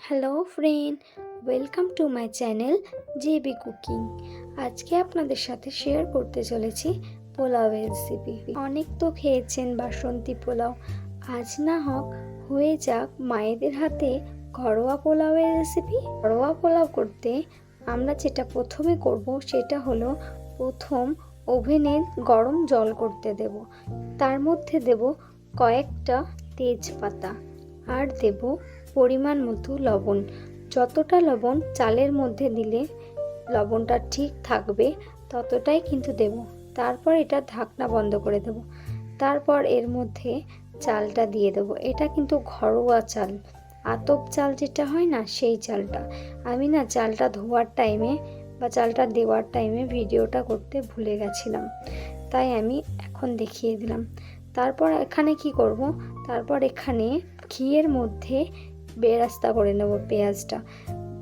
Hello friend, welcome to my channel JB cooking. আজকে আপনাদের সাথে শেয়ার করতে চলেছি পোলাওয়ের রেসিপি। অনেক তো খেয়েছেন বাসন্তী পোলাও। আজ না হোক, হয়ে যাক মায়েদের হাতে ঘরোয়া পোলাওয়ের রেসিপি। ঘরোয়া পোলাও করতে আমরা যেটা প্রথমে করব সেটা হলো প্রথম ওভেনে গরম জল করতে দেব। তার মধ্যে দেব কয়েকটা তেজপাতা। আর দেব পরিমাণ মতো লবণ। যতটা লবণ চালের মধ্যে দিলে লবণটা ঠিক থাকবে, ততটাই কিন্তু দেব। তারপর এটা ঢাকনা বন্ধ করে দেব। তারপর এর মধ্যে চালটা দিয়ে দেবো। এটা কিন্তু ঘরোয়া চাল। আতপ চাল যেটা হয় না, সেই চালটা। আমি না চালটা ধোয়ার টাইমে বা চালটা দেওয়ার টাইমে ভিডিওটা করতে ভুলে গেছিলাম। তাই আমি এখন দেখিয়ে দিলাম। তারপর এখানে কি করব? তারপর এখানে ঘিয়ের মধ্যে বেরাস্তা করে নেব পেঁয়াজটা।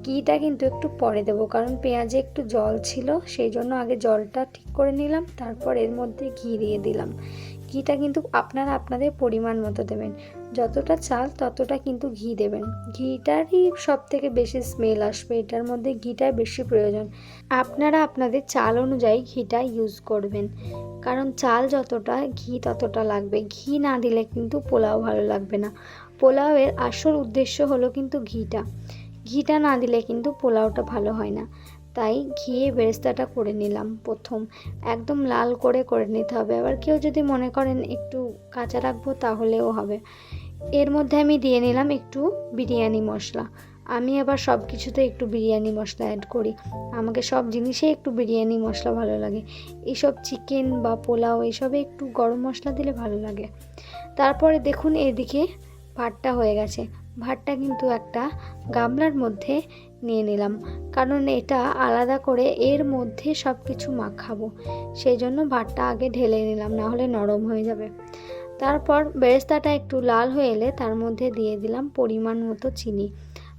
ঘিটা কিন্তু একটু পরে দেব, কারণ পেঁয়াজে একটু জল ছিল, সেই জন্য আগে জলটা ঠিক করে নিলাম, তারপর এর মধ্যে ঘি দিয়ে দিলাম। ঘিটা কিন্তু আপনারা আপনাদের পরিমাণ মতো দেবেন। যতটা চাল ততটা কিন্তু ঘি দেবেন। ঘিটারই সব থেকে বেশি স্মেল আসবে, এটার মধ্যে ঘিটার বেশি প্রয়োজন। আপনারা আপনাদের চাল অনুযায়ী ঘিটা ইউজ করবেন, কারণ চাল যতটা, ঘি ততটা লাগবে। ঘি না দিলে কিন্তু পোলাও ভালো লাগবে না। পোলাওয়ের আসল উদ্দেশ্য হলো কিন্তু ঘিটা। ঘিটা না দিলে কিন্তু পোলাওটা ভালো হয় না। তাই ঘিয়ে বেরেস্তাটা করে নিলাম প্রথম। একদম লাল করে করে নিতে হবে। আবার কেউ যদি মনে করেন একটু কাঁচা রাখব তাহলেও হবে। এর মধ্যে আমি দিয়ে নিলাম একটু বিরিয়ানি মশলা। আমি আবার সব কিছুতে একটু বিরিয়ানি মশলা অ্যাড করি। আমাকে সব জিনিসে একটু বিরিয়ানি মশলা ভালো লাগে। এইসব চিকেন বা পোলাও এসবে একটু গরম মশলা দিলে ভালো লাগে। তারপরে দেখুন এদিকে ভাতটা হয়ে গেছে। ভাতটা কিন্তু একটা গামলার মধ্যে নিয়ে নিলাম। কারণ এটা আলাদা করে এর মধ্যে সব কিছু মাখাবো। সেই জন্য ভাতটা আগে ঢেলে নিলাম, না হলে নরম হয়ে যাবে। তারপর বেরেস্তাটা একটু লাল হয়ে এলে তার মধ্যে দিয়ে দিলাম পরিমাণ মতো চিনি।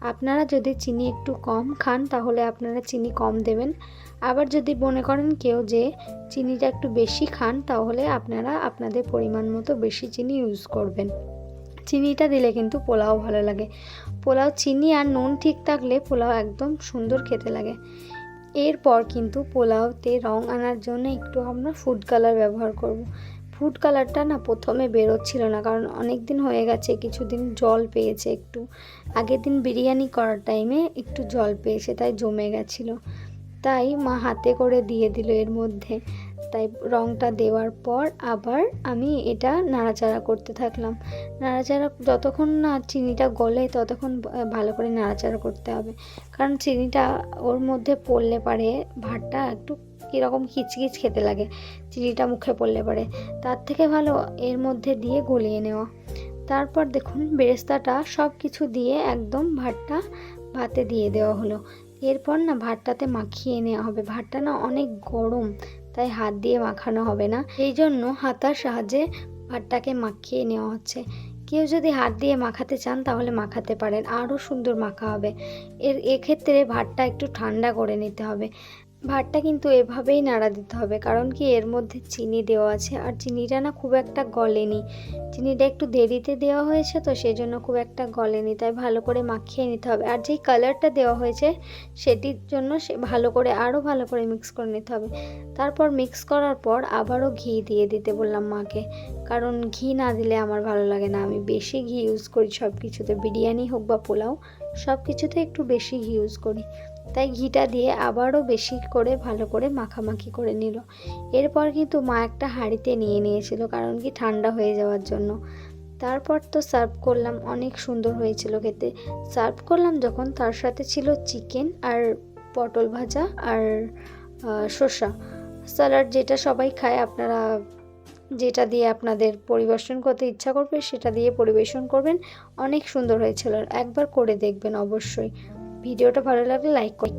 আপনারা যদি চিনি একটু কম খান, তাহলে আপনারা চিনি কম দেবেন। আবার যদি মনে করেন কেউ যে চিনিটা একটু বেশি খান, তাহলে আপনারা আপনাদের পরিমাণ মতো বেশি চিনি ইউজ করবেন। চিনিটা দিলে কিন্তু পোলাও ভালো লাগে। পোলাও চিনি আর নুন ঠিক থাকলে পোলাও একদম সুন্দর খেতে লাগে। এরপর কিন্তু পোলাওতে রং আনার জন্য একটু আমরা ফুড কালার ব্যবহার করব। ফুড কালারটা না প্রথমে বেরোচ্ছিল না, কারণ অনেক দিন হয়ে গেছে, কিছুদিন জল পেয়েছে একটু। আগের দিন বিরিয়ানি করার টাইমে একটু জল পেয়েছে, তাই জমে গেছিল। তাই মা হাতে করে দিয়ে দিল এর মধ্যে। তাই রঙটা দেওয়ার পর আবার আমি এটা নাড়াচাড়া করতে থাকলাম। নাড়াচাড়া, যতক্ষণ না চিনিটা গলে ততক্ষণ ভালো করে নাড়াচাড়া করতে হবে। কারণ চিনিটা ওর মধ্যে পড়লে পারে, ভাতটা একটু কীরকম কিচকিচ খেতে লাগে, চিনিটা মুখে পড়লে পারে। তার থেকে ভালো এর মধ্যে দিয়ে গলিয়ে নেওয়া। তারপর দেখুন, বেরেস্তাটা সব কিছু দিয়ে একদম ভাতটা ভাতে দিয়ে দেওয়া হলো। এরপর না ভাতটাতে মাখিয়ে নেওয়া হবে। ভাতটা না অনেক গরম তাই হাত দিয়ে মাখানো হবে না। সেই জন্য হাতার সাহায্যে ভাতটাকে মাখিয়ে নেওয়া হচ্ছে। কেউ যদি হাত দিয়ে মাখাতে চান তাহলে মাখাতে পারেন। আরও সুন্দর মাখা হবে। এর, এক্ষেত্রে ভাতটা একটু ঠান্ডা করে নিতে হবে। ভাতটা কিন্তু এভাবেই নাড়া দিতে হবে, কারণ কি এর মধ্যে চিনি দেওয়া আছে, আর চিনিটা না খুব একটা গলেনি। চিনিটা একটু দেরিতে দেওয়া হয়েছে তো সেই জন্য খুব একটা গলেনি, তাই ভালো করে মাখিয়ে নিতে হবে। আর যেই কালারটা দেওয়া হয়েছে সেটির জন্য সে ভালো করে আরও ভালো করে মিক্স করে নিতে হবে। তারপর মিক্স করার পর আবারও ঘি দিয়ে দিতে বললাম মাকে, কারণ ঘি না দিলে আমার ভালো লাগে না। আমি বেশি ঘি ইউজ করি সব কিছুতে বিরিয়ানি হোক বা পোলাও সব কিছুতে একটু বেশি ঘি ইউজ করি। তাই ঘিটা দিয়ে আবারও বেশি করে ভালো করে মাখামাখি করে নিল। এরপর কিন্তু মা একটা হাঁড়িতে নিয়ে নিয়েছিল, কারণ কি ঠান্ডা হয়ে যাওয়ার জন্য। তারপর তো সার্ভ করলাম, অনেক সুন্দর হয়েছিল খেতে। সার্ভ করলাম যখন, তার সাথে ছিল চিকেন আর পটল ভাজা আর শসা। স্যালাড যেটা সবাই খায়, আপনারা যেটা দিয়ে আপনাদের পরিবেশন করতে ইচ্ছা করবে, সেটা দিয়ে পরিবেশন করবেন। অনেক সুন্দর হয়েছিল, একবার করে দেখবেন অবশ্যই। ভিডিওটা ভালো লাগলে লাইক করুন